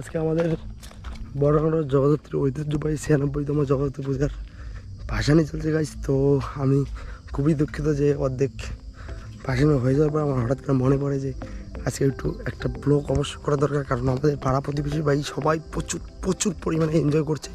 আজকে আমাদের বড় জগদ্ধাত্রী ঐতিহ্যবাহী ছিয়ানব্বইতম জগদ্ধাত্রী পূজার ভাসানি চলছে গাইজ তো আমি খুবই দুঃখিত যে অর্ধেক ভাসানি হয়ে যাওয়ার পর আমার হঠাৎ করে মনে পড়ে যে আজকে একটু একটা ব্লগ অবশ্যই করা দরকার, কারণ আমাদের পাড়া প্রতিবেশী ভাই সবাই প্রচুর প্রচুর পরিমাণে এনজয় করছে।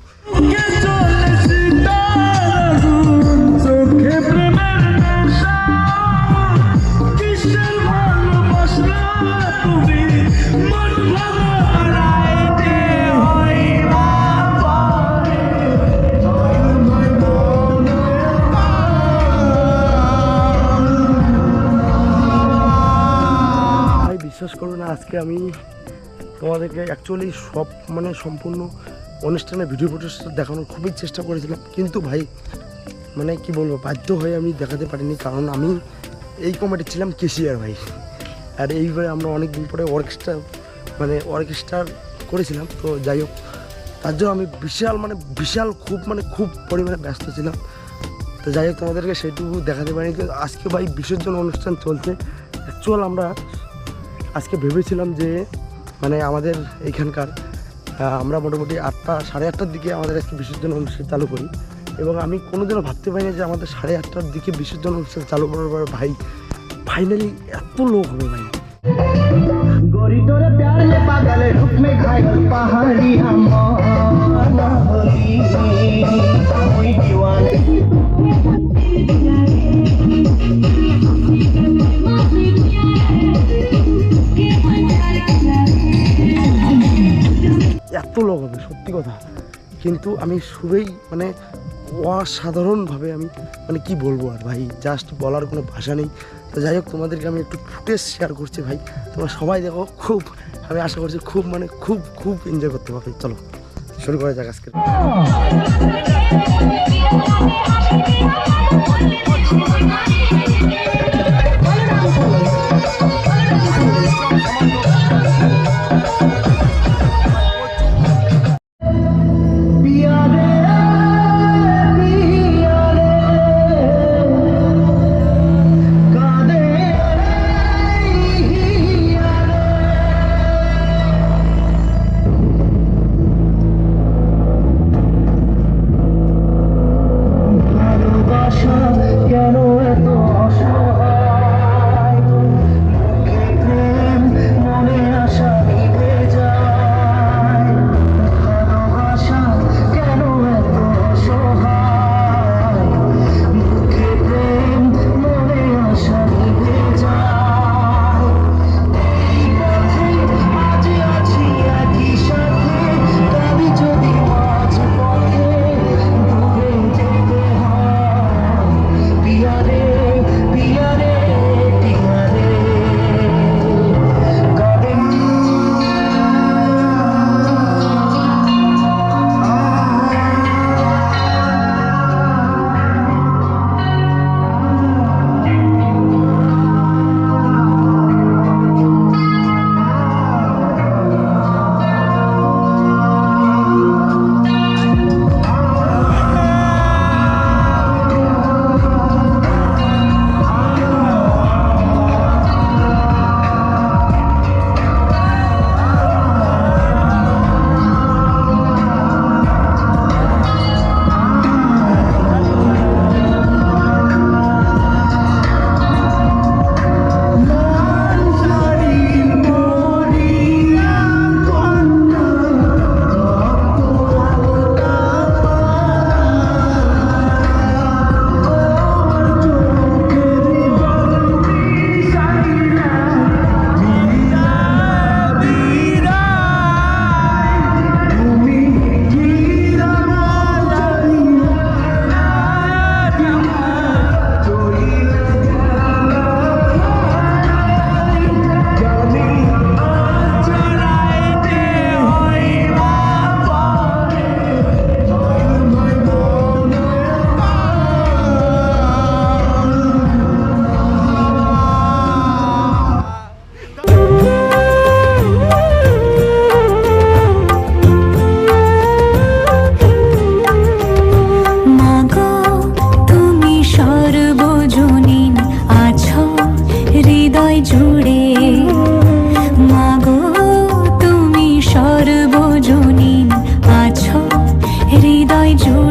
আজকে আমি তোমাদেরকে অ্যাকচুয়ালি সব মানে সম্পূর্ণ অনুষ্ঠানে ভিডিও ফুটেজ দেখানোর খুবই চেষ্টা করেছিলাম। কিন্তু ভাই মানে কি বলব, বাধ্য হয়ে আমি দেখাতে পারিনি, কারণ আমি এই কমিটি ছিলাম কেশিয়ার ভাই। আর এইভাবে আমরা অনেক দিন পরে অর্কেস্ট্রা মানে অর্কেস্ট্রা করেছিলাম, তো যাই হোক, তার জন্য আমি বিশাল মানে বিশাল খুব মানে খুব পরিমাণে ব্যস্ত ছিলাম। তো যাই হোক, তোমাদেরকে সেটুকু দেখাতে পারিনি। আজকে ভাই বিসর্জন অনুষ্ঠান চলছে। অ্যাকচুয়াল আমরা আজকে ভেবেছিলাম যে মানে আমাদের এইখানকার আমরা মোটামুটি আটটা, সাড়ে আটটার দিকে আমাদের আজকে বিসর্জন অনুষ্ঠান চালু করি। এবং আমি কোনোদিনও ভাবতে পারিনি যে আমাদের সাড়ে আটটার দিকে বিসর্জন অনুষ্ঠান চালু করার পর ভাই ফাইনালি এত লোক হবে ভাই। गोरी কথা, কিন্তু আমি খুবই মানে অসাধারণভাবে আমি মানে কি বলব আর ভাই জাস্ট বলার কোনো ভাষা নেই। তো যাই হোক, তোমাদেরকে আমি একটু ফুটেজ শেয়ার করছি ভাই। তোমরা সবাই দেখো, খুব, আমি আশা করছি খুব মানে খুব খুব এনজয় করতে পারবে। চলো, শুরু করা যাক আজকে need you